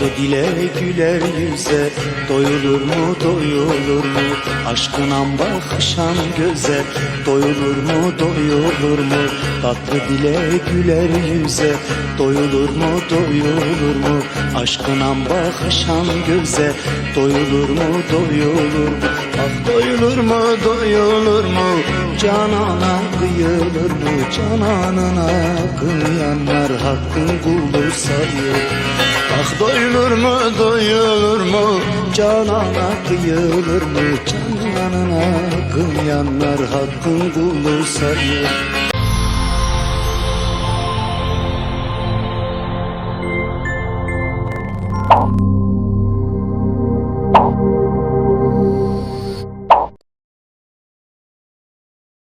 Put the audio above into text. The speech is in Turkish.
dile güler yüze Doyulur mu doyulur mu? Aşkına bakışan göze Doyulur mu doyulur mu? Tatlı dile güler yüze Doyulur mu doyulur mu? Aşkına bakışan göze Doyulur mu doyulur mu? Ah doyulur mu doyulur mu? Canana kıyılır mı? Cananına kıyanlar Hakkın kulu doyulur mu doyulur mu? Canana kıyılır mı Cananına kıyanlar Hakkın kulu sayır